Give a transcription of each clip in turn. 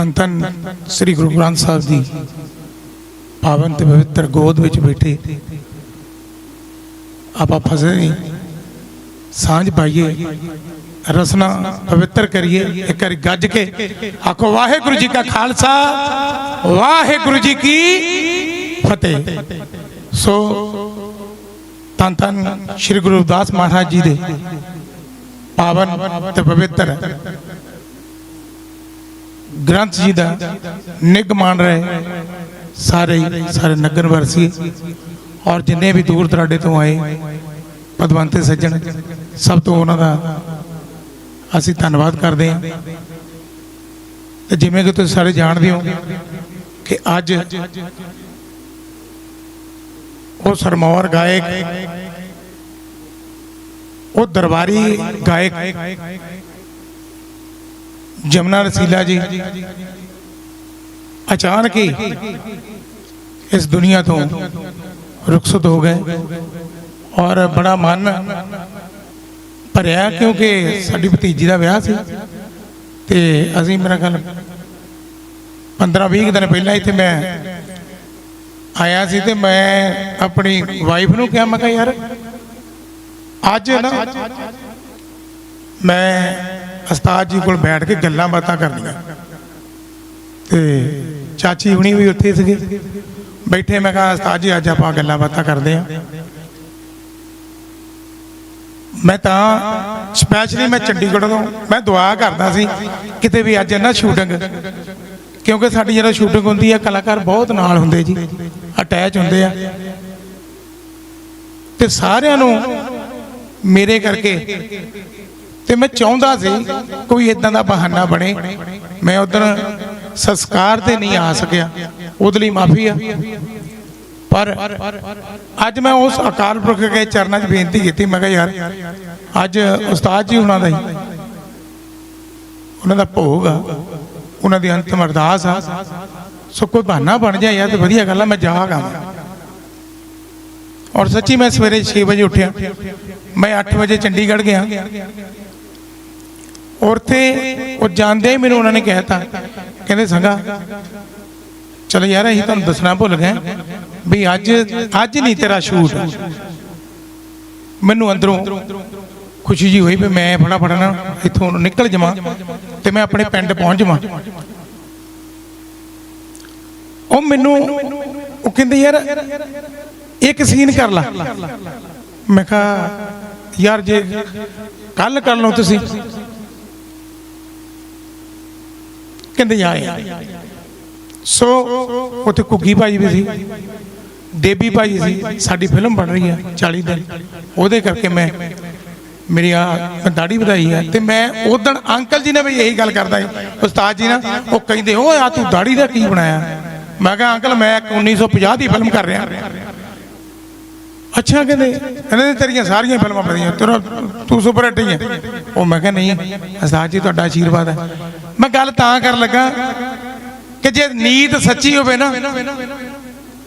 ਧੰਨ ਧੰਨ ਸ੍ਰੀ ਗੁਰੂ ਗ੍ਰੰਥ ਸਾਹਿਬ ਜੀ ਪਾਵਨ ਤੇ ਪਵਿੱਤਰ ਗੋਦ ਵਿੱਚ ਬੈਠੇ ਆਪਾਂ ਫਸੇ ਨਹੀਂ ਸਾਂਝ ਪਾਈਏ ਰਸਨਾ ਪਵਿੱਤਰ ਕਰੀਏ ਇੱਕ ਵਾਰੀ ਗੱਜ ਕੇ ਆਖੋ ਵਾਹਿਗੁਰੂ ਜੀ ਕਾ ਖਾਲਸਾ ਵਾਹਿਗੁਰੂ ਜੀ ਕੀ ਫਤਿਹ ਸੋ ਧੰਨ ਧੰਨ ਸ੍ਰੀ ਗੁਰੂ ਰਵਿਦਾਸ ਮਹਾਰਾਜ ਜੀ ਦੇ ਪਾਵਨ ਤੇ ਪਵਿੱਤਰ ਗ੍ਰੰਥ ਜੀ ਦਾ ਨਿਗ ਮੰਨ ਰਹੇ। ਸਾਰੇ ਸਾਰੇ ਨਗਰ ਵਰਸੀ ਔਰ ਜਿੰਨੇ ਵੀ ਦੂਰ ਦਰਾਡੇ ਤੋਂ ਆਏ ਪਦਵੰਤੇ ਸੱਜਣ, ਸਭ ਤੋਂ ਉਹਨਾਂ ਦਾ ਅਸੀਂ ਧੰਨਵਾਦ ਕਰਦੇ ਹਾਂ। ਤੇ ਜਿਵੇਂ ਕਿ ਤੁਸੀਂ ਸਾਰੇ ਜਾਣਦੇ ਹੋ ਕਿ ਅੱਜ ਉਹ ਸਰਮੌਰ ਗਾਇਕ, ਉਹ ਦਰਬਾਰੀ ਗਾਇਕ ਜਮਨਾ ਰਸੀਲਾ ਜੀ। ਅਚਾਨਕ ਹੀ ਇਸ ਦੁਨੀਆ ਤੋਂ ਰੁਖਸਤ ਹੋ ਗਏ ਔਰ ਬੜਾ ਮਨ ਭਰਿਆ ਕਿਉਂਕਿ ਸਾਡੀ ਭਤੀਜੀ ਦਾ ਵਿਆਹ ਸੀ ਤੇ ਅਸੀਂ ਮੇਰਾ ਖਿਆਲ 15 20 ਦਿਨ ਪਹਿਲਾਂ ਇੱਥੇ ਮੈਂ ਆਇਆ ਸੀ ਤੇ ਮੈਂ ਆਪਣੀ ਵਾਈਫ ਨੂੰ ਕਿਹਾ, ਮੈਂ ਕਿਹਾ, ਯਾਰ, ਅੱਜ ਨਾ ਮੈਂ ਉਸਤਾਦ ਜੀ ਕੋਲ ਬੈਠ ਕੇ ਗੱਲਾਂ ਬਾਤਾਂ ਕਰਨੀਆਂ। ਤੇ ਚਾਚੀ ਹੁਣੀ ਵੀ ਉੱਥੇ ਸੀਗੇ। ਬੈਠੇ, ਮੈਂ ਕਿਹਾ ਉਸਤਾਦ ਜੀ, ਅੱਜ ਆਪਾਂ ਗੱਲਾਂ ਬਾਤਾਂ ਕਰਦੇ ਆਂ। ਮੈਂ ਤਾਂ ਸਪੈਸ਼ਲੀ ਮੈਂ ਚੰਡੀਗੜ੍ਹ ਤੋਂ ਮੈਂ ਦੁਆ ਕਰਦਾ ਸੀ, ਕਿਤੇ ਵੀ ਅੱਜ ਨਾ ਸ਼ੂਟਿੰਗ ਕਿਉਂਕਿ ਸਾਡੀ ਜਦੋਂ ਸ਼ੂਟਿੰਗ ਹੁੰਦੀ ਹੈ ਕਲਾਕਾਰ ਬਹੁਤ ਨਾਲ ਹੁੰਦੇ ਜੀ ਅਟੈਚ ਹੁੰਦੇ ਆ। ਤੇ ਸਾਰਿਆਂ ਨੂੰ ਮੇਰੇ ਕਰਕੇ ਤੇ ਮੈਂ ਚਾਹੁੰਦਾ ਸੀ ਕੋਈ ਇਦਾਂ ਦਾ ਬਹਾਨਾ ਬਣੇ। ਮੈਂ ਉਧਰ ਸੰਸਕਾਰ ਤੇ ਨਹੀਂ ਆ ਸਕਿਆ। ਉਹਦੇ ਲਈ ਮਾਫੀ ਆ। ਪਰ ਅੱਜ ਮੈਂ ਉਸ ਅਕਾਲ ਪੁਰਖ ਦੇ ਚਰਨਾਂ 'ਚ ਬੇਨਤੀ ਕੀਤੀ। ਮੈਂ ਕਿਹਾ, ਯਾਰ, ਅੱਜ ਉਸਤਾਦ ਜੀ ਉਹਨਾਂ ਦਾ ਹੀ, ਉਹਨਾਂ ਦਾ ਭੋਗ ਆ। ਉਹਨਾਂ ਦੀ ਅੰਤਮ ਅਰਦਾਸ ਆ। ਸੋ ਕੋਈ ਬਹਾਨਾ ਬਣ ਜਾਏ ਯਾਰ ਤੇ ਵਧੀਆ ਗੱਲ ਆ, ਮੈਂ ਜਾ ਔਰ ਸੱਚੀ ਮੈਂ ਸਵੇਰੇ 6 ਵਜੇ ਉੱਠਿਆ। ਮੈਂ 8 ਵਜੇ ਚੰਡੀਗੜ੍ਹ ਗਿਆ। ਔਰ ਤੇ ਉਹ ਜਾਂਦੇ ਹੀ ਮੈਨੂੰ ਉਹਨਾਂ ਨੇ ਕਹਿਤਾ। ਕਹਿੰਦੇ, ਸੰਗਾ, ਚਲੋ ਯਾਰ, ਅਸੀਂ ਤੁਹਾਨੂੰ ਦੱਸਣਾ ਭੁੱਲ ਗਏ। ਵੀ ਅੱਜ ਅੱਜ ਨਹੀਂ ਤੇਰਾ ਸ਼ੂਟ। ਮੈਨੂੰ ਅੰਦਰੋਂ ਖੁਸ਼ੀ ਜੀ ਹੋਈ ਵੀ ਮੈਂ ਫਟਾਫਟ ਨਾ ਇੱਥੋਂ ਨਿਕਲ ਜਾਵਾਂ ਤੇ ਮੈਂ ਆਪਣੇ ਪਿੰਡ ਪਹੁੰਚ ਜਾਵਾਂ। ਉਹ ਮੈਨੂੰ, ਉਹ ਕਹਿੰਦੇ, ਯਾਰ, ਇੱਕ ਸੀਨ ਕਰ ਲਾ। ਮੈਂ ਕਿਹਾ, ਯਾਰ, ਜੇ ਕੱਲ ਕਰ ਲਓ ਤੁਸੀਂ ਕਹਿੰਦੇ ਜਾ ਸੋ ਉੱਥੇ ਕੁੱਗੀ ਭਾਜੀ ਵੀ ਸੀ, ਦੇਬੀ ਭਾਜੀ ਸੀ, ਸਾਡੀ ਫਿਲਮ ਬਣ ਰਹੀ ਹੈ 40 ਦਿਨ। ਉਹਦੇ ਕਰਕੇ ਮੈਂ ਮੇਰੀ ਆ ਦਾੜੀ ਵਧਾਈ ਹੈ ਤੇ ਮੈਂ ਉਦੋਂ ਅੰਕਲ ਜੀ ਨੇ ਵੀ ਇਹੀ ਗੱਲ ਕਰਦਾ ਉਸਤਾਦ ਜੀ ਨਾ ਉਹ ਕਹਿੰਦੇ ਉਹ ਆ ਤੂੰ ਦਾੜੀ ਦਾ ਕੀ ਬਣਾਇਆ? ਮੈਂ ਕਿਹਾ, ਅੰਕਲ, ਮੈਂ 1950 ਦੀ ਫਿਲਮ ਕਰ ਰਿਹਾ। ਅੱਛਾ ਕਹਿੰਦੇ ਕਹਿੰਦੇ ਤੇਰੀਆਂ ਸਾਰੀਆਂ ਫਿਲਮਾਂ ਵਧੀਆ ਤੇਰਾ ਤੂੰ ਸੁਪਰ ਹਿੱਟ ਹੀ ਹੈ ਉਹ ਮੈਂ ਕਿਹਾ, ਨਹੀਂ ਉਸਤਾਦ ਜੀ, ਤੁਹਾਡਾ ਆਸ਼ੀਰਵਾਦ ਹੈ। ਮੈਂ ਗੱਲ ਤਾਂ ਕਰਨ ਲੱਗਾ ਕਿ ਜੇ ਨੀਤ ਸੱਚੀ ਹੋਵੇ ਨਾ,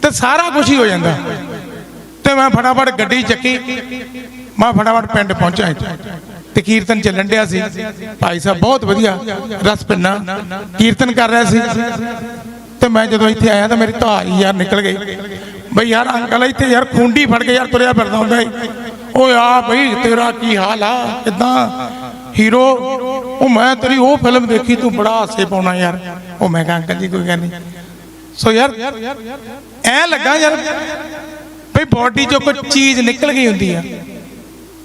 ਤੇ ਸਾਰਾ ਕੁਝ ਹੀ ਹੋ ਜਾਂਦਾ। ਤੇ ਮੈਂ ਫਟਾਫਟ ਗੱਡੀ ਚੱਕੀ, ਮੈਂ ਫਟਾਫਟ ਪਿੰਡ ਪਹੁੰਚਿਆ ਤੇ ਕੀਰਤਨ ਚੱਲਣ ਡਿਆ ਸੀ। ਭਾਈ ਸਾਹਿਬ ਬਹੁਤ ਵਧੀਆ, ਰਸ ਪਿੰਨਾ ਕੀਰਤਨ ਕਰ ਰਿਹਾ ਸੀ। ਤੇ ਮੈਂ ਜਦੋਂ ਇੱਥੇ ਆਇਆ ਤਾਂ ਮੇਰੀ ਧਾਰੀ ਯਾਰ ਨਿਕਲ ਗਈ। ਬਈ ਯਾਰ ਅੰਕਲ ਇੱਥੇ ਯਾਰ ਖੁੰਡੀ ਫੜ ਕੇ ਯਾਰ ਤੁਰਿਆ ਫਿਰਦਾ ਹੁੰਦਾ ਏ। ਓਏ ਆ ਬਈ, ਤੇਰਾ ਕੀ ਹਾਲ ਆ? ਕਿਦਾਂ? ਹੀਰੋ, ਉਹ ਮੈਂ ਤੇਰੀ ਉਹ ਫਿਲਮ ਦੇਖੀ, ਤੂੰ ਬੜਾ ਹਾਸੇ ਪਾਉਣਾ ਯਾਰ। ਉਹ ਮੈਂ ਕਿਹਾ, ਅੰਕਲ ਜੀ, ਕੋਈ ਗੱਲ ਨਹੀਂ। ਸੋ ਯਾਰ, ਐ ਲੱਗਾ ਯਾਰ ਭਈ ਬਾਡੀ ਚੋਂ ਕੋਈ ਚੀਜ਼ ਨਿਕਲ ਗਈ ਹੁੰਦੀ ਆ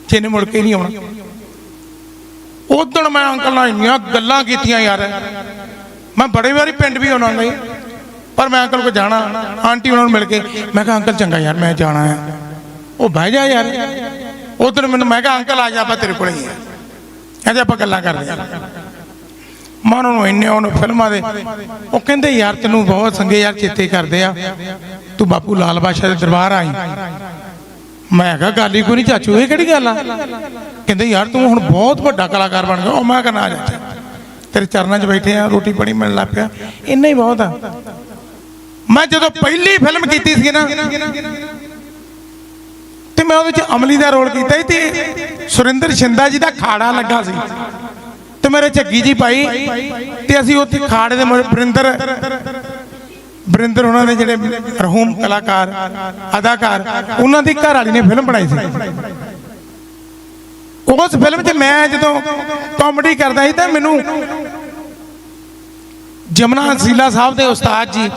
ਜਿਹਨੇ ਮੁੜ ਕੇ ਨਹੀਂ ਆਉਣਾ। ਉਦੋਂ ਮੈਂ ਅੰਕਲ ਨਾਲ ਇੰਨੀਆਂ ਗੱਲਾਂ ਕੀਤੀਆਂ ਯਾਰ। ਮੈਂ ਬੜੇ ਵਾਰੀ ਪਿੰਡ ਵੀ ਆਉਣਾ ਨਹੀਂ ਪਰ ਮੈਂ ਅੰਕਲ ਕੋ ਜਾਣਾ। ਆਂਟੀ ਉਹਨਾਂ ਨੂੰ ਮਿਲ ਕੇ, ਮੈਂ ਕਿਹਾ, ਅੰਕਲ ਚੰਗਾ ਯਾਰ, ਮੈਂ ਜਾਣਾ ਆ। ਉਹ ਬਹਿ ਜਾ ਯਾਰ। ਉਦੋਂ ਮੈਨੂੰ, ਮੈਂ ਕਿਹਾ, ਅੰਕਲ ਆ ਜਾ, ਆਪਾਂ ਤੇਰੇ ਕੋਲ ਹੀ ਆ। ਕਹਿੰਦੇ, ਆਪਾਂ ਗੱਲਾਂ ਕਰਦੇ ਆ। ਮੈਂ ਉਹਨਾਂ ਨੂੰ ਇੰਨੇ, ਉਹਨੂੰ ਫਿਲਮਾਂ ਦੇ, ਉਹ ਕਹਿੰਦੇ, ਯਾਰ, ਤੈਨੂੰ ਬਹੁਤ ਸੰਗੇ ਯਾਰ, ਚੇਤੇ ਕਰਦੇ ਆ। ਤੂੰ ਬਾਪੂ ਲਾਲ ਬਾਦਸ਼ਾਹ ਦੇ ਦਰਬਾਰ ਆਈ। ਮੈਂ ਕਿਹਾ, ਗੱਲ ਹੀ ਕੋਈ ਨਹੀਂ ਚਾਚੂ, ਇਹ ਕਿਹੜੀ ਗੱਲ ਆ? ਕਹਿੰਦੇ, ਯਾਰ, ਤੂੰ ਹੁਣ ਬਹੁਤ ਵੱਡਾ ਕਲਾਕਾਰ ਬਣ ਗਿਆ। ਉਹ ਮੈਂ ਕਿਹਾ ਆ ਜਾ ਤੇਰੇ ਚਰਨਾਂ 'ਚ ਬੈਠੇ ਆ, ਰੋਟੀ ਪਾਣੀ ਮਿਲਣ ਲੱਗ ਪਿਆ। ਇੰਨਾ ਹੀ ਬਹੁਤ ਆ। ਮੈਂ ਜਦੋਂ ਪਹਿਲੀ ਫਿਲਮ ਕੀਤੀ ਸੀ ਨਾ, ਤੇ ਮੈਂ ਉਹਦੇ 'ਚ ਅਮਲੀ ਦਾ ਰੋਲ ਕੀਤਾ ਸੀ ਤੇ ਸੁਰਿੰਦਰ ਸ਼ਿੰਦਾ ਜੀ ਦਾ ਖਾੜਾ ਲੱਗਾ ਸੀ। ਤੇ ਮੇਰੇ ਝੱਗੀ ਜੀ ਭਾਈ, ਤੇ ਅਸੀਂ ਉੱਥੇ ਖਾੜੇ ਦੇ ਬਰਿੰਦਰ ਬਰਿੰਦਰ ਉਹਨਾਂ ਦੇ ਜਿਹੜੇ ਰਹੂਮ ਕਲਾਕਾਰ, ਅਦਾਕਾਰ, ਉਹਨਾਂ ਦੀ ਘਰ ਵਾਲੀ ਨੇ ਫਿਲਮ ਬਣਾਈ ਸੀ। ਉਸ ਫਿਲਮ 'ਚ ਮੈਂ ਜਦੋਂ ਕਾਮੇਡੀ ਕਰਦਾ ਸੀ ਤਾਂ ਮੈਨੂੰ ਜਮਨਾ ਸੀਲਾ ਸਾਹਿਬ ਦੇ ਉਸਤਾਦ ਜੀ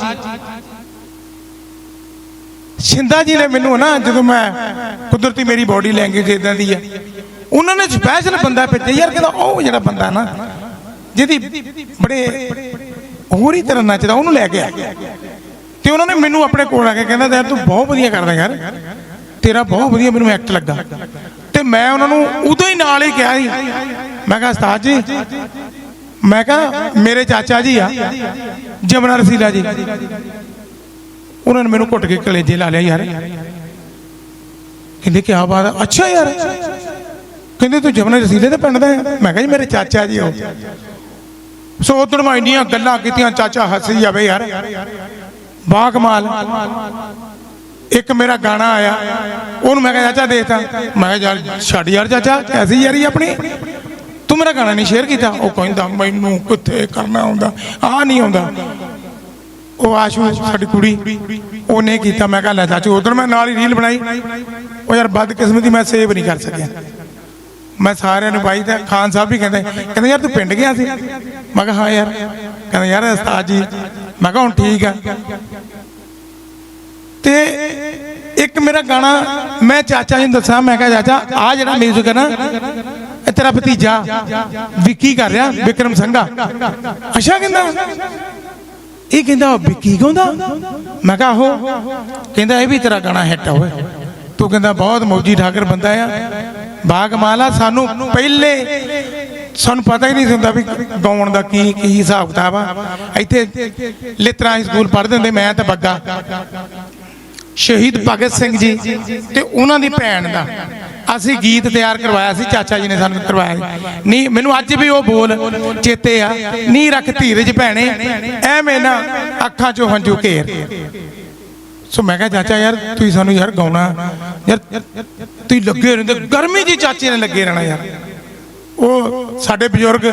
ਸ਼ਿੰਦਾ ਜੀ ਨੇ ਮੈਨੂੰ ਨਾ ਜਦੋਂ ਮੈਂ ਕੁਦਰਤੀ ਮੇਰੀ ਬਾਡੀ ਲੈਂਗੁਏਜ ਇਦਾਂ ਦੀ ਆ, ਉਹਨਾਂ ਨੇ ਸਪੈਸ਼ਲ ਬੰਦਾ ਭੇਜਿਆ। ਯਾਰ ਕਹਿੰਦਾ, ਉਹ ਜਿਹੜਾ ਬੰਦਾ ਨਾ, ਜਿਹਦੀ ਬੜੇ ਹੋਰ ਹੀ ਤਰ੍ਹਾਂ ਨੱਚਦਾ, ਉਹਨੂੰ ਲੈ ਕੇ ਆ ਤੇ ਉਹਨਾਂ ਨੇ ਮੈਨੂੰ ਆਪਣੇ ਕੋਲ ਆ ਕੇ ਕਹਿੰਦਾ, ਯਾਰ ਤੂੰ ਬਹੁਤ ਵਧੀਆ ਕਰਦਾ ਯਾਰ। ਤੇਰਾ ਬਹੁਤ ਵਧੀਆ ਮੈਨੂੰ ਐਕਟ ਲੱਗਾ। ਤੇ ਮੈਂ ਉਹਨਾਂ ਨੂੰ ਉਦੋਂ ਹੀ ਨਾਲ ਹੀ ਕਿਹਾ ਸੀ। ਮੈਂ ਕਿਹਾ, ਉਸਤਾਦ ਜੀ, ਮੈਂ ਕਿਹਾ, ਮੇਰੇ ਚਾਚਾ ਜੀ ਆ, ਜਮਨਾ ਰਸੀਲਾ ਜੀ। ਉਹਨਾਂ ਨੇ ਮੈਨੂੰ ਘੁੱਟ ਕੇ ਕਲੇਜੇ ਲਾ ਲਿਆ ਯਾਰ। ਕਹਿੰਦੇ ਕੀ ਬਾਤ ਅੱਛਾ ਯਾਰ। ਕਹਿੰਦੇ ਤੂੰ ਜਮਨਾ ਰਸੀਲੇ ਦੇ ਪਿੰਡ ਦਾ ਮੈਂ ਕਿਹਾ ਜੀ ਮੇਰੇ ਚਾਚਾ ਜੀ ਹੋ ਸੋ ਉਦੋਂ ਮੈਂ ਇੰਨੀਆਂ ਗੱਲਾਂ ਕੀਤੀਆਂ, ਚਾਚਾ ਹੱਸੀ ਜਾਵੇ ਯਾਰ। ਬਾ ਕਮਾਲ ਇੱਕ ਮੇਰਾ ਗਾਣਾ ਆਇਆ। ਉਹਨੂੰ ਮੈਂ ਕਿਹਾ, ਚਾਚਾ ਦੇਖਤਾ ਮੈਂ ਕਿਹਾ, ਯਾਰ ਛੱਡ ਯਾਰ ਚਾਚਾ, ਐਸੀ ਯਾਰੀ ਆਪਣੀ। ਤੂੰ ਮੇਰਾ ਗਾਣਾ ਨਹੀਂ ਸ਼ੇਅਰ ਕੀਤਾ। ਉਹ ਕਹਿੰਦਾ, ਮੈਨੂੰ ਕਿੱਥੇ ਕਰਨਾ ਆਉਂਦਾ? ਆ ਨਹੀਂ ਆਉਂਦਾ। ਉਹ ਆਸ਼ੂ, ਸਾਡੀ ਕੁੜੀ, ਉਹਨੇ ਕੀਤਾ। ਮੈਂ ਕਿਹਾ, ਲੈ ਚਾਚੂ, ਉਧਰ ਮੈਂ ਨਾਲ ਹੀ ਰੀਲ ਬਣਾਈ। ਉਹ ਯਾਰ ਬਦਕਿਸਮਤੀ, ਮੈਂ ਸੇਵ ਨਹੀਂ ਕਰ ਸਕਿਆ। ਮੈਂ ਸਾਰਿਆਂ ਨੂੰ ਪਾਈ ਤੇ ਖਾਨ ਸਾਹਿਬ ਵੀ ਕਹਿੰਦੇ ਕਹਿੰਦੇ, ਯਾਰ ਤੂੰ ਪਿੰਡ ਗਿਆ ਸੀ? ਮੈਂ ਕਿਹਾ, ਹਾਂ ਯਾਰ। ਕਹਿੰਦਾ, ਯਾਰ, ਉਸਤਾਦ ਜੀ, ਮੈਂ ਕਿਹਾ, ਹੁਣ ਠੀਕ ਆ। ਤੇ ਇੱਕ ਮੇਰਾ ਗਾਣਾ ਮੈਂ ਚਾਚਾ ਜੀ ਨੂੰ ਦੱਸਾਂ ਮੈਂ ਕਿਹਾ, ਚਾਚਾ ਆ ਜਿਹੜਾ ਮਿਊਜ਼ਿਕ ਹੈ ਨਾ, ਇਹ ਤੇਰਾ ਭਤੀਜਾ, ਵਿੱਕੀ ਕਰ ਰਿਹਾ, ਵਿਕਰਮ ਸੰਘਾ। ਅੱਛਾ, ਕਹਿੰਦਾ। ਇਹ ਕਹਿੰਦਾ ਵਿੱਕੀ ਗਾਉਂਦਾ? ਮੈਂ ਕਿਹਾ, ਆਹੋ। ਕਹਿੰਦਾ, ਇਹ ਵੀ ਤੇਰਾ ਗਾਣਾ ਹਿੱਟ ਹੋਵੇ ਤੂੰ ਕਹਿੰਦਾ, ਬਹੁਤ ਮੌਜੀ ਠਾਕਰ ਬੰਦਾ ਆ। ਬਾਗਮਾਲਾ ਸਾਨੂੰ ਪਹਿਲੇ ਸਾਨੂੰ ਪਤਾ ਹੀ ਨਹੀਂ ਸੀ ਹੁੰਦਾ ਵੀ ਗਾਉਣ ਦਾ ਕੀ ਕੀ ਹਿਸਾਬ ਕਿਤਾਬ ਆ। ਇੱਥੇ ਲਿਤਰਾ ਸਕੂਲ ਪੜ੍ਹਦੇ ਹੁੰਦੇ, ਮੈਂ ਤਾਂ ਬੱਗਾ। ਸ਼ਹੀਦ ਭਗਤ ਸਿੰਘ ਜੀ ਤੇ ਉਹਨਾਂ ਦੀ ਭੈਣ ਦਾ। ਅਸੀਂ ਗੀਤ ਤਿਆਰ ਕਰਵਾਇਆ ਸੀ, ਚਾਚਾ ਜੀ ਨੇ ਸਾਨੂੰ ਕਰਵਾਇਆ ਸੀ। ਨਹੀਂ ਮੈਨੂੰ ਅੱਜ ਵੀ ਉਹ ਬੋਲ ਚੇਤੇ ਆ, ਨੀ ਰੱਖ ਧੀਰਜ ਭੈਣੇ, ਐਵੇਂ ਨਾ ਅੱਖਾਂ 'ਚੋਂ ਹੰਝੂ ਘੇਰ ਸੋ ਮੈਂ ਕਿਹਾ, ਚਾਚਾ ਯਾਰ, ਤੁਸੀਂ ਸਾਨੂੰ ਯਾਰ ਗਾਉਣਾ, ਯਾਰ, ਤੁਸੀਂ ਲੱਗੇ ਰਹਿੰਦੇ ਗਰਮੀ ਜੀ ਚਾਚੇ ਨੇ ਲੱਗੇ ਰਹਿਣਾ ਯਾਰ ਉਹ ਸਾਡੇ ਬਜ਼ੁਰਗ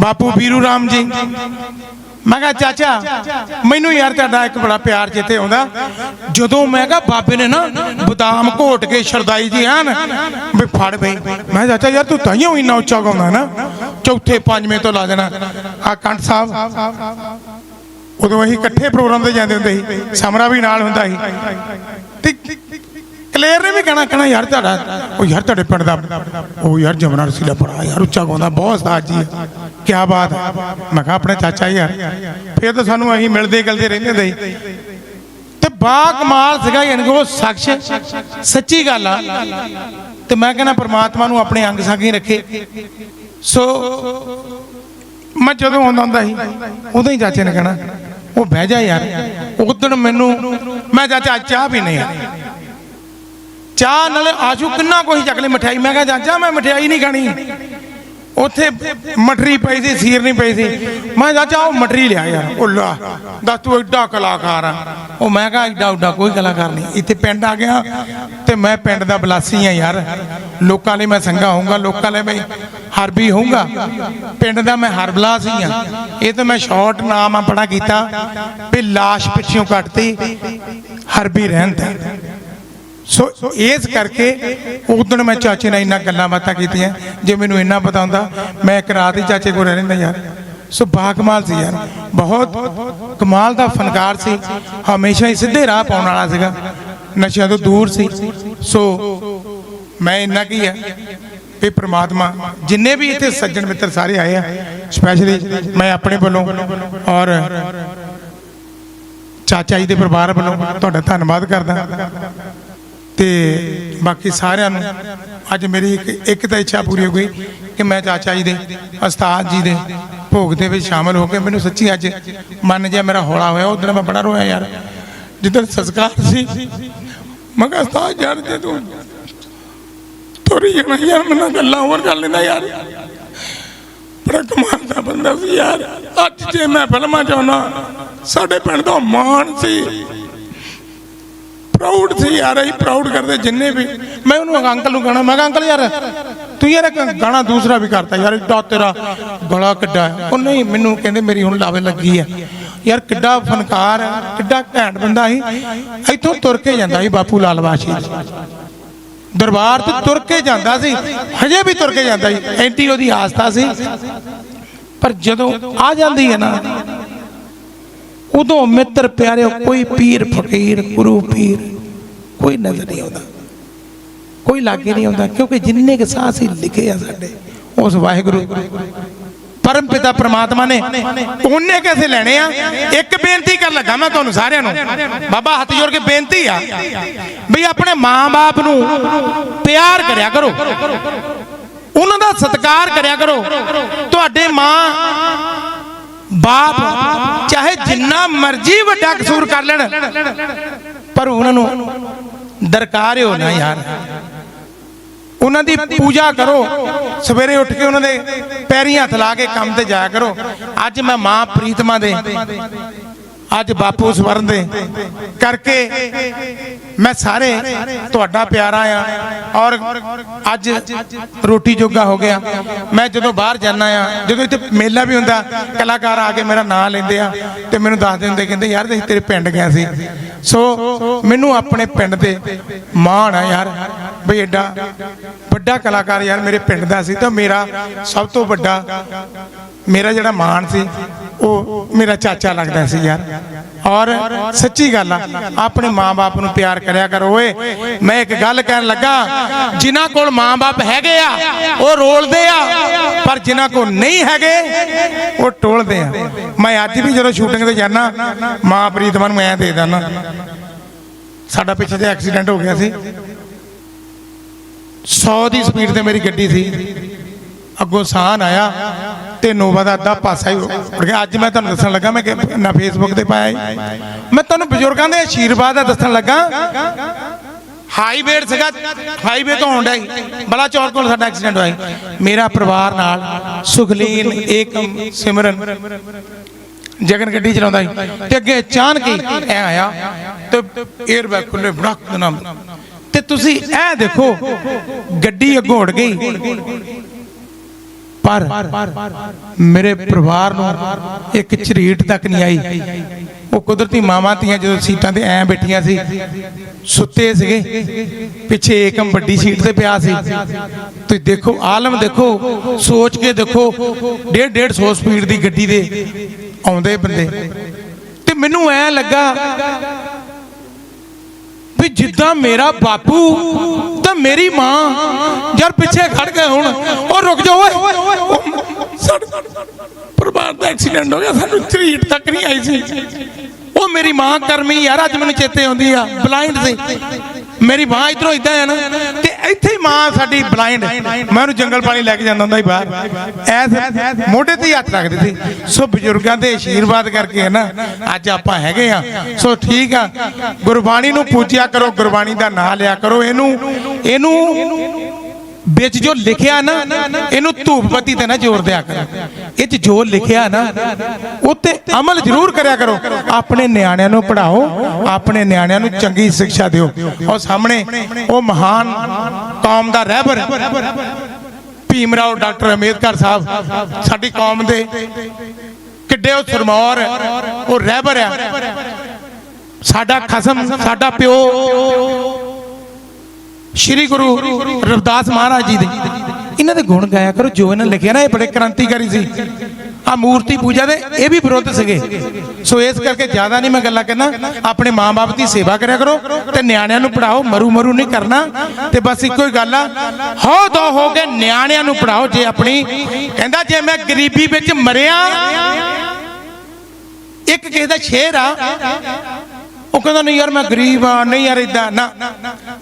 ਬਾਪੂ ਵੀਰੂ ਰਾਮ ਜੀ। ਮੈਂ ਕਿਹਾ, ਚਾਚਾ, ਮੈਨੂੰ ਯਾਰ ਤੁਹਾਡਾ ਇੱਕ ਬੜਾ ਪਿਆਰ ਚੇਤੇ ਆਉਂਦਾ। ਜਦੋਂ ਮੈਂ ਕਿਹਾ, ਬਾਬੇ ਨੇ ਨਾ ਬਦਾਮ ਘੋਟ ਕੇ ਸ਼ਰਦਾਈ ਜੀ ਹਨ, ਵੀ ਫੜ ਬਈ। ਮੈਂ ਚਾਚਾ ਯਾਰ ਤੂੰ ਤਾਈਓ ਇੰਨਾ ਉੱਚਾ ਗਾਉਂਦਾ ਨਾ। ਚੌਥੇ ਪੰਜਵੇਂ ਤੋਂ ਲਾ ਦੇਣਾ। ਆ ਕੰਠ ਸਾਹਿਬ, ਉਦੋਂ ਅਸੀਂ ਇਕੱਠੇ ਪ੍ਰੋਗਰਾਮ ਤੇ ਜਾਂਦੇ ਹੁੰਦੇ ਸੀ। ਸਮਰਾ ਵੀ ਨਾਲ ਹੁੰਦਾ ਸੀ। ਤੇ ਕਲੀਅਰ ਨੇ ਵੀ ਕਹਿਣਾ ਕਹਿਣਾ, ਯਾਰ ਤੁਹਾਡਾ, ਉਹ ਯਾਰ ਤੁਹਾਡੇ ਪਿੰਡ ਦਾ, ਉਹ ਯਾਰ ਜਮਨਾ ਰਸੀਲਾ ਬੜਾ, ਯਾਰ ਉੱਚਾ ਗਾਉਂਦਾ, ਬਹੁਤ ਸਾਜ ਜੀ ਕੀ ਬਾਤ ਮੈਂ ਕਿਹਾ, ਆਪਣੇ ਚਾਚਾ ਯਾਰ ਫਿਰ ਤਾਂ ਸਾਨੂੰ ਅਸੀਂ ਮਿਲਦੇ ਗਲਦੇ ਰਹਿੰਦੇ ਹੁੰਦੇ ਤੇ ਬਾ ਕਮਾਲ ਸੀਗਾ ਯਾਨੀ ਕਿ ਉਹ ਸਖਸ਼, ਸੱਚੀ ਗੱਲ ਆ। ਤੇ ਮੈਂ ਕਹਿੰਦਾ, ਪ੍ਰਮਾਤਮਾ ਨੂੰ ਆਪਣੇ ਅੰਗ ਸੰਗ ਹੀ ਰੱਖੇ। ਸੋ ਮੈਂ ਜਦੋਂ ਆਉਂਦਾ ਹੁੰਦਾ ਸੀ, ਉਦੋਂ ਹੀ ਚਾਚੇ ਨੇ ਕਹਿਣਾ, ਉਹ ਬਹਿ ਜਾ ਯਾਰ। ਉਦੋਂ ਮੈਨੂੰ, ਮੈਂ ਚਾਚਾ, ਚਾਹ ਪੀਨੇ ਆ। ਚਾਹ ਨਾਲ ਆਸ਼ੂ ਕਿੰਨਾ ਕੋਈ ਚੱਕ ਲਈ ਮਠਿਆਈ। ਮੈਂ ਕਿਹਾ, ਚਾਚਾ, ਮੈਂ ਮਠਿਆਈ ਨਹੀਂ ਖਾਣੀ। ਉੱਥੇ ਮਟਰੀ ਪਈ ਸੀ, ਸੀਰ ਨਹੀਂ ਪਈ ਸੀ। ਮੈਂ ਚਾਚਾ, ਉਹ ਮਟਰੀ ਲਿਆ ਯਾਰ, ਉਹ ਦੱਸ ਤੂੰ ਐਡਾ ਕਲਾਕਾਰ ਆ। ਉਹ ਮੈਂ ਕਿਹਾ ਐਡਾ ਉੱਡਾ ਕੋਈ ਕਲਾਕਾਰ ਨਹੀਂ। ਇੱਥੇ ਪਿੰਡ ਆ ਗਿਆ ਤੇ ਮੈਂ ਪਿੰਡ ਦਾ ਬਲਾਸੀ ਆ ਯਾਰ। ਲੋਕਾਂ ਲਈ ਮੈਂ ਸੰਗਾ ਹੋਊਂਗਾ, ਲੋਕਾਂ ਲਈ ਮੈਂ ਹਰਬੀ ਹੋਊਂਗਾ। ਪਿੰਡ ਦਾ ਮੈਂ ਹਰਬਲਾਸ ਹੀ ਆ। ਇਹ ਤਾਂ ਮੈਂ ਸ਼ਾਰਟ ਨਾਮ ਆਪਣਾ ਕੀਤਾ। ਵੀ ਲਾਸ਼ ਪਿੱਛੋਂ ਕੱਟਤੀ। ਹਰਬੀ ਰਹਿੰਦਾ। ਸੋ ਇਸ ਕਰਕੇ ਉਦੋਂ ਮੈਂ ਚਾਚੇ ਨਾਲ ਇੰਨਾ ਗੱਲਾਂ ਬਾਤਾਂ ਕੀਤੀਆਂ, ਜੇ ਮੈਨੂੰ ਇੰਨਾ ਪਤਾ ਹੁੰਦਾ, ਮੈਂ ਇੱਕ ਰਾਤ ਹੀ ਚਾਚੇ ਕੋਲ ਰਹਿ ਲੈਂਦਾ ਯਾਰ। ਸੋ ਬਾ ਕਮਾਲ ਸੀ ਯਾਰ। ਬਹੁਤ ਕਮਾਲ ਦਾ ਫਨਕਾਰ ਸੀ। ਹਮੇਸ਼ਾ ਹੀ ਸਿੱਧੇ ਰਾਹ ਪਾਉਣ ਵਾਲਾ ਸੀਗਾ। ਨਸ਼ਿਆਂ ਤੋਂ ਦੂਰ ਸੀ। ਸੋ ਮੈਂ ਇੰਨਾ ਕੀ ਹੈ ਵੀ ਪ੍ਰਮਾਤਮਾ, ਜਿੰਨੇ ਵੀ ਇੱਥੇ ਸੱਜਣ ਮਿੱਤਰ ਸਾਰੇ ਆਏ ਆ ਸਪੈਸ਼ਲੀ ਮੈਂ ਆਪਣੇ ਵੱਲੋਂ ਔਰ ਚਾਚਾ ਜੀ ਦੇ ਪਰਿਵਾਰ ਵੱਲੋਂ ਤੁਹਾਡਾ ਧੰਨਵਾਦ ਕਰਦਾ। ਤੇ ਬਾਕੀ ਸਾਰਿਆਂ ਨੂੰ ਅੱਜ ਮੇਰੀ ਇੱਕ ਇੱਕ ਤਾਂ ਇੱਛਾ ਪੂਰੀ ਹੋ ਗਈ ਕਿ ਮੈਂ ਚਾਚਾ ਜੀ ਦੇ, ਉਸਤਾਦ ਜੀ ਦੇ ਭੋਗ ਦੇ ਵਿੱਚ ਸ਼ਾਮਲ ਹੋ ਕੇ ਮੈਨੂੰ ਸੱਚੀ ਅੱਜ ਮਨ ਜਿਹਾ ਮੇਰਾ ਹੌਲਾ ਹੋਇਆ ਉਦੋਂ ਮੈਂ ਬੜਾ ਰੋਇਆ ਯਾਰ। ਜਿੱਦਣ ਸੰਸਕਾਰ ਸੀ, ਮੈਂ ਕਿਹਾ, ਉਸਤਾਦ ਯਾਰ, ਜੇ ਤੂੰ ਤੋਰੀ ਜਾਣਾ ਯਾਰ ਮੈਨੂੰ ਗੱਲਾਂ ਹੋਰ ਕਰ ਲੈਂਦਾ ਯਾਰ। ਬੜਾ ਕਮਾਲ ਦਾ ਬੰਦਾ ਸੀ ਯਾਰ। ਅੱਜ ਜੇ ਮੈਂ ਫਿਲਮਾਂ ਚਾਹੁੰਦਾ ਸਾਡੇ ਪਿੰਡ ਦਾ ਮਾਣ ਸੀ। ਪ੍ਰਾਊਡ ਸੀ ਯਾਰ ਅਸੀਂ ਪ੍ਰਾਊਡ ਕਰਦੇ ਜਿੰਨੇ ਵੀ। ਮੈਂ ਉਹਨੂੰ ਅੰਕਲ ਨੂੰ ਗਾਣਾ ਮੈਂ ਕਿਹਾ ਅੰਕਲ ਯਾਰ ਤੂੰ ਯਾਰ ਇੱਕ ਗਾਣਾ ਦੂਸਰਾ ਵੀ ਕਰਤਾ ਯਾਰ ਏਡਾ ਤੇਰਾ ਗਲਾ ਕਿੱਡਾ ਉਹ ਨਹੀਂ ਮੈਨੂੰ ਕਹਿੰਦੇ ਮੇਰੀ ਹੁਣ ਲਾਵੇ ਲੱਗੀ ਆ ਯਾਰ ਕਿੱਡਾ ਫਨਕਾਰ ਹੈ, ਕਿੱਡਾ ਘੈਂਟ ਬੰਦਾ ਸੀ। ਇੱਥੋਂ ਤੁਰ ਕੇ ਜਾਂਦਾ ਸੀ ਬਾਪੂ ਲਾਲ ਬਾਸ਼ੀ ਦਰਬਾਰ ਤੇ ਤੁਰ ਕੇ ਜਾਂਦਾ ਸੀ ਹਜੇ ਵੀ ਤੁਰ ਕੇ ਜਾਂਦਾ ਸੀ। ਐਂਟੀ ਉਹਦੀ ਆਸਥਾ ਸੀ। ਪਰ ਜਦੋਂ ਆ ਜਾਂਦੀ ਹੈ ਨਾ ਉਦੋਂ ਮਿੱਤਰ ਪਿਆਰਿਓ ਕੋਈ ਪੀਰ ਫਕੀਰ ਗੁਰੂ ਪੀਰ। ਕੋਈ ਨਜ਼ਰ ਨਹੀਂ ਆਉਂਦਾ। ਕੋਈ ਲਾਗੇ ਨਹੀਂ ਆਉਂਦਾ, ਕਿਉਂਕਿ ਜਿੰਨੇ ਕੇ ਸਾਹ ਸੀ ਲਿਖੇ ਆ ਸਾਡੇ, ਉਸ ਵਾਹਿਗੁਰੂ, ਪਰਮ ਪਿਤਾ ਪ੍ਰਮਾਤਮਾ ਨੇ ਉਹਨੇ कैसे ਲੈਣੇ ਆ। ਇੱਕ ਬੇਨਤੀ ਕਰ ਲੱਗਾ ਮੈਂ ਤੁਹਾਨੂੰ ਸਾਰਿਆਂ ਨੂੰ। ਬਾਬਾ ਹੱਥ ਜੋੜ ਕੇ ਬੇਨਤੀ ਆ ਵੀ ਆਪਣੇ ਮਾਂ-ਬਾਪ ਨੂੰ ਪਿਆਰ ਕਰਿਆ ਕਰੋ। ਉਹਨਾਂ ਦਾ ਸਤਿਕਾਰ ਕਰਿਆ ਕਰੋ। ਤੁਹਾਡੇ ਮਾਂ, ਬਾਪ, ਚਾਹੇ ਜਿੰਨਾ ਮਰਜ਼ੀ ਵੱਡਾ ਕਸੂਰ ਕਰ ਲੈਣ ਪਰ ਉਹਨਾਂ ਨੂੰ ਦਰਕਾਰ ਹੋ ਨਾ ਯਾਰ। ਉਹਨਾਂ ਦੀ ਪੂਜਾ ਕਰੋ। ਸਵੇਰੇ ਉੱਠ ਕੇ ਉਹਨਾਂ ਦੇ ਪੈਰੀਂ ਹੱਥ ਲਾ ਕੇ ਕੰਮ ਤੇ ਜਾਇਆ ਕਰੋ। ਅੱਜ ਮੈਂ ਮਾਂ ਪ੍ਰੀਤਮਾ ਦੇ ਅੱਜ ਬਾਪੂ ਸਵਰਨ ਦੇ ਕਰਕੇ ਮੈਂ ਸਾਰੇ ਤੁਹਾਡਾ ਪਿਆਰਾ ਆ ਔਰ ਅੱਜ ਰੋਟੀ ਜੋਗਾ ਹੋ ਗਿਆ। ਮੈਂ ਜਦੋਂ ਬਾਹਰ ਜਾਂਦਾ ਆ, ਜਦੋਂ ਇੱਥੇ ਮੇਲਾ ਵੀ ਹੁੰਦਾ, ਕਲਾਕਾਰ ਆ ਕੇ ਮੇਰਾ ਨਾਂ ਲੈਂਦੇ ਆ ਤੇ ਮੈਨੂੰ ਦੱਸਦੇ ਹੁੰਦੇ ਕਹਿੰਦੇ, ਯਾਰ, ਅਸੀਂ ਤੇਰੇ ਪਿੰਡ ਗਏ ਸੀ। ਸੋ ਮੈਨੂੰ ਆਪਣੇ ਪਿੰਡ ਦੇ ਮਾਣ ਆ ਯਾਰ। ਬਈ ਐਡਾ ਵੱਡਾ ਕਲਾਕਾਰ ਯਾਰ ਮੇਰੇ ਪਿੰਡ ਦਾ ਸੀ ਤਾਂ ਮੇਰਾ ਸਭ ਤੋਂ ਵੱਡਾ, ਮੇਰਾ ਜਿਹੜਾ ਮਾਣ ਸੀ ਉਹ ਮੇਰਾ ਚਾਚਾ ਲੱਗਦਾ ਸੀ ਯਾਰ। ਔਰ ਸੱਚੀ ਗੱਲ ਆ, ਆਪਣੇ ਮਾਂ-ਬਾਪ ਨੂੰ ਪਿਆਰ ਕਰਿਆ ਕਰੋ ਓਏ। ਮੈਂ ਇੱਕ ਗੱਲ ਕਹਿਣ ਲੱਗਾ, ਜਿਨ੍ਹਾਂ ਕੋਲ ਮਾਂ-ਬਾਪ ਹੈਗੇ ਆ, ਉਹ ਰੋਲਦੇ ਆ, ਪਰ ਜਿਨ੍ਹਾਂ ਕੋਲ ਨਹੀਂ ਹੈਗੇ, ਉਹ ਟੋਲਦੇ ਆ। ਮੈਂ ਅੱਜ ਵੀ ਜਦੋਂ ਸ਼ੂਟਿੰਗ ਤੇ ਜਾਣਾ ਮਾਂ ਪ੍ਰੀਤਮਾ ਨੂੰ ਐ ਦੇ ਦਿੰਦਾ। ਸਾਡਾ ਪਿੱਛੇ ਤੇ ਐਕਸੀਡੈਂਟ ਹੋ ਗਿਆ ਸੀ। 100 ਦੀ ਸਪੀਡ ਤੇ ਮੇਰੀ ਗੱਡੀ ਸੀ। ਅੱਗੋਂ ਸਾਹਨ ਆਇਆ। ਤੇ ਨੋਵਾ ਦਾ ਅੱਧਾ ਪਾਸਾ ਹੀ ਉੜ ਗਿਆ। ਅੱਜ ਮੈਂ ਤੁਹਾਨੂੰ ਦੱਸਣ ਲੱਗਾ, ਮੈਂ ਨਾ ਫੇਸਬੁੱਕ ਤੇ ਪਾਇਆ ਮੈਂ ਤੁਹਾਨੂੰ ਬਜ਼ੁਰਗਾਂ ਦੇ ਆਸ਼ੀਰਵਾਦ ਦਾ ਦੱਸਣ ਲੱਗਾ। ਹਾਈਵੇ ਸੀਗਾ ਹਾਈਵੇ ਤੋਂ ਆਉਂਦਾ ਸੀ। ਬਲਾ ਚੌਰ ਕੋਲ ਸਾਡਾ ਐਕਸੀਡੈਂਟ ਹੋਇਆ ਮੇਰਾ ਪਰਿਵਾਰ ਨਾਲ ਸੁਖਲੀਨ, ਏਕਮ, ਸਿਮਰਨ ਜਗਨ ਗੱਡੀ ਚਲਾਉਂਦਾ ਸੀ। ਤੇ ਅੱਗੇ ਅਚਾਨਕ ਹੀ ਐ ਆਇਆ ਤੇ 에ਅਰ ਖੁੱਲੇ ਬੜਕ ਦੇ ਨਾਲ। ਤੇ ਤੁਸੀਂ ਇਹ ਦੇਖੋ, ਗੱਡੀ ਅੱਗੋਂ ਉੜ ਗਈ। ਪਰ ਮੇਰੇ ਪਰਿਵਾਰ ਨੂੰ ਇੱਕ ਝਰੀਟ ਤੱਕ ਨਹੀਂ ਆਈ। ਉਹ ਕੁਦਰਤੀ ਮਾਵਾਂ ਧੀਆਂ ਜਦੋਂ ਸੀਟਾਂ ਤੇ ਐ ਬੈਠੀਆਂ ਸੀ, ਸੁੱਤੇ ਸੀਗੇ, ਪਿੱਛੇ ਏਕਮ ਵੱਡੀ ਸੀਟ ਤੇ ਪਿਆ ਸੀ। ਤੁਸੀਂ ਦੇਖੋ, ਆਲਮ ਦੇਖੋ, ਸੋਚ ਕੇ ਦੇਖੋ 1.5 150 ਸਪੀਡ ਦੀ ਗੱਡੀ ਦੇ ਆਉਂਦੇ ਬੰਦੇ। ਤੇ ਮੈਨੂੰ ਐ ਲੱਗਾ ਵੀ ਜਿੱਦਾਂ ਮੇਰਾ ਬਾਪੂ ਤੇ ਮੇਰੀ ਮਾਂ ਯਾਰ ਪਿੱਛੇ ਖੜ ਗਏ ਹੁਣ। ਉਹ ਰੁਕ ਜਾ ਓਏ। ਪਰਿਵਾਰ ਦਾ ਐਕਸੀਡੈਂਟ ਹੋ ਗਿਆ ਸਾਨੂੰ ਝਰੀਟ ਤੱਕ ਨਹੀਂ ਆਈ ਸੀ। ਉਹ ਮੇਰੀ ਮਾਂ ਕਰਮੀ ਯਾਰ ਅੱਜ ਮੈਨੂੰ ਚੇਤੇ ਆਉਂਦੀ ਆ। ਬਲਾਈਂਡ ਸੀ। ਮੇਰੀ ਮਾਂ ਇਧਰੋਂ ਇਦਾਂ ਆ ਨਾ ਤੇ ਇੱਥੇ ਮਾਂ ਸਾਡੀ ਬਲਾਈਂਡ ਮੈਂ ਉਹਨੂੰ ਜੰਗਲ ਪਾਣੀ ਲੈ ਕੇ ਜਾਂਦਾ ਹੁੰਦਾ ਸੀ ਬਾਹਰ। ਐਸ ਮੋਢੇ ਤੇ ਹੱਥ ਰੱਖਦੇ ਸੀ। ਸੋ ਬਜ਼ੁਰਗਾਂ ਦੇ ਆਸ਼ੀਰਵਾਦ ਕਰਕੇ ਹੈ ਨਾ, ਅੱਜ ਆਪਾਂ ਹੈਗੇ ਆ ਸੋ ਠੀਕ ਆ। ਗੁਰਬਾਣੀ ਨੂੰ ਪੂਜਿਆ ਕਰੋ, ਗੁਰਬਾਣੀ ਦਾ ਨਾਮ ਲਿਆ ਕਰੋ। ਇਹਨੂੰ ਇਹਨੂੰ ਵਿੱਚ ਜੋ ਲਿਖਿਆ ਨਾ, ਇਹਨੂੰ ਧੂਪ ਤੇ ਨਾ ਜ਼ੋਰ ਦਿਆ ਕਰੋ। ਇਹ ਚ ਜੋ ਲਿਖਿਆ ਨਾ, ਉੱਤੇ ਅਮਲ ਜ਼ਰੂਰ ਕਰਿਆ ਕਰੋ। ਆਪਣੇ ਨਿਆਣਿਆਂ ਨੂੰ ਪੜ੍ਹਾਓ, ਆਪਣੇ ਨਿਆਣਿਆਂ ਨੂੰ ਚੰਗੀ ਸਿੱਖਿਆ ਦਿਓ। ਉਹ ਸਾਹਮਣੇ ਉਹ ਮਹਾਨ ਕੌਮ ਦਾ ਰਹਿਬਰ ਭੀਮ ਰਾਓ ਡਾਕਟਰ ਅੰਬੇਦਕਰ ਸਾਹਿਬ, ਸਾਡੀ ਕੌਮ ਦੇ ਕਿੱਡੇ ਉਹ ਸਰਮੌਰ, ਉਹ ਰਹਿਬਰ ਆ। ਸਾਡਾ ਖਸਮ, ਸਾਡਾ ਪਿਓ ਸ਼੍ਰੀ ਗੁਰੂ ਰਵਿਦਾਸ ਮਹਾਰਾਜ ਜੀ ਦੇ। ਇਹਨਾਂ ਦੇ ਗੁਣ ਗਾਇਆ ਕਰੋ, ਜੋ ਇਹਨਾਂ ਲਿਖਿਆ ਨਾ, ਇਹ ਬੜੇ ਕ੍ਰਾਂਤੀਕਾਰੀ ਸੀ। ਆ ਮੂਰਤੀ ਪੂਜਾ ਦੇ ਇਹ ਵੀ ਵਿਰੋਧ ਸੀਗੇ। ਸੋ ਇਸ ਕਰਕੇ ਜ਼ਿਆਦਾ ਨਹੀਂ ਮੈਂ ਗੱਲਾਂ ਕਹਿੰਦਾ ਆਪਣੇ ਮਾਂ-ਬਾਪ ਦੀ ਸੇਵਾ ਕਰਿਆ ਕਰੋ ਤੇ ਨਿਆਣਿਆਂ ਨੂੰ ਪੜਾਓ ਮਰੂ ਮਰੂ ਨਹੀਂ ਕਰਨਾ। ਤੇ ਬਸ ਇੱਕੋ ਹੀ ਗੱਲ ਆ, ਹੋ ਦੋ ਹੋ ਕੇ ਨਿਆਣਿਆਂ ਨੂੰ ਪੜਾਓ ਜੇ ਆਪਣੀ। ਕਹਿੰਦਾ ਜੇ ਮੈਂ ਗਰੀਬੀ ਵਿੱਚ ਮਰਿਆ, ਇੱਕ ਕਿਸੇ ਦਾ ਸ਼ੇਰ ਆ ਉਹ ਕਹਿੰਦਾ, ਨਹੀਂ ਯਾਰ, ਮੈਂ ਗਰੀਬ ਆ ਨਹੀਂ ਯਾਰ ਇਦਾਂ ਨਾ।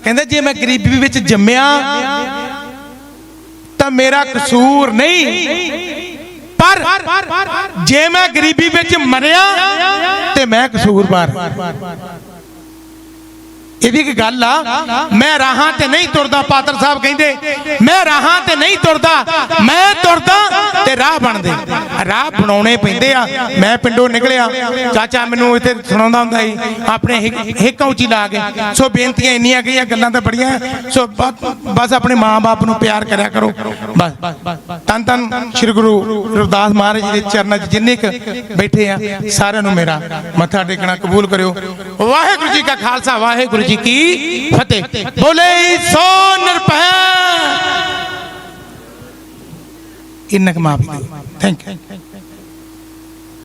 ਕਹਿੰਦਾ, ਜੇ ਮੈਂ ਗਰੀਬੀ ਵਿੱਚ ਜੰਮਿਆ, ਤਾਂ ਮੇਰਾ ਕਸੂਰ ਨਹੀਂ। ਪਰ ਜੇ ਮੈਂ ਗਰੀਬੀ ਵਿੱਚ ਮਰਿਆ, ਤੇ ਮੈਂ ਕਸੂਰਵਾਰ ਇਹਦੀ ਇੱਕ ਗੱਲ ਆ, ਮੈਂ ਰਾਹਾਂ ਤੇ ਨਹੀਂ ਤੁਰਦਾ, ਪਾਤਰ ਸਾਹਿਬ ਕਹਿੰਦੇ, ਮੈਂ ਰਾਹਾਂ ਤੇ ਨਹੀਂ ਤੁਰਦਾ, ਮੈਂ ਤੁਰਦਾ ਤੇ ਰਾਹ ਬਣਦੇ ਰਾਹ ਬਣਾਉਣੇ ਪੈਂਦੇ ਆ। ਮੈਂ ਪਿੰਡੋਂ ਨਿਕਲਿਆ, ਚਾਚਾ ਮੈਨੂੰ ਇੱਥੇ ਸੁਣਾਉਂਦਾ ਹੁੰਦਾ ਸੀ, ਆਪਣੇ ਹਿੱਕ- ਉੱਚੀ ਲਾ ਕੇ। ਸੋ ਬੇਨਤੀਆਂ ਇੰਨੀਆਂ ਗਈਆਂ, ਗੱਲਾਂ ਤਾਂ ਬੜੀਆਂ, ਸੋ ਬ- ਬਸ ਆਪਣੇ ਮਾਂ-ਬਾਪ ਨੂੰ ਪਿਆਰ ਕਰਿਆ ਕਰੋ। ਬਸ। ਤਨ ਤਨ ਸ੍ਰੀ ਗੁਰੂ ਰਵਿਦਾਸ ਮਹਾਰਾਜ ਜੀ ਦੇ ਚਰਨਾਂ 'ਚ ਜਿੰਨੇ ਕੁ ਬੈਠੇ ਆ, ਸਾਰਿਆਂ ਨੂੰ ਮੇਰਾ ਮੱਥਾ ਟੇਕਣਾ ਕਬੂਲ ਕਰਿਓ। ਵਾਹਿਗੁਰੂ ਜੀ ਕਾ ਖਾਲਸਾ, ਵਾਹਿਗੁਰੂ ਜੀ ਕੀ ਫਤਿਹ। ਬੋਲੇ ਸੋ ਨਿਰਭੈ। ਇੰਨਕ ਮਾਫੀ ਥੈਂਕ ਯੂ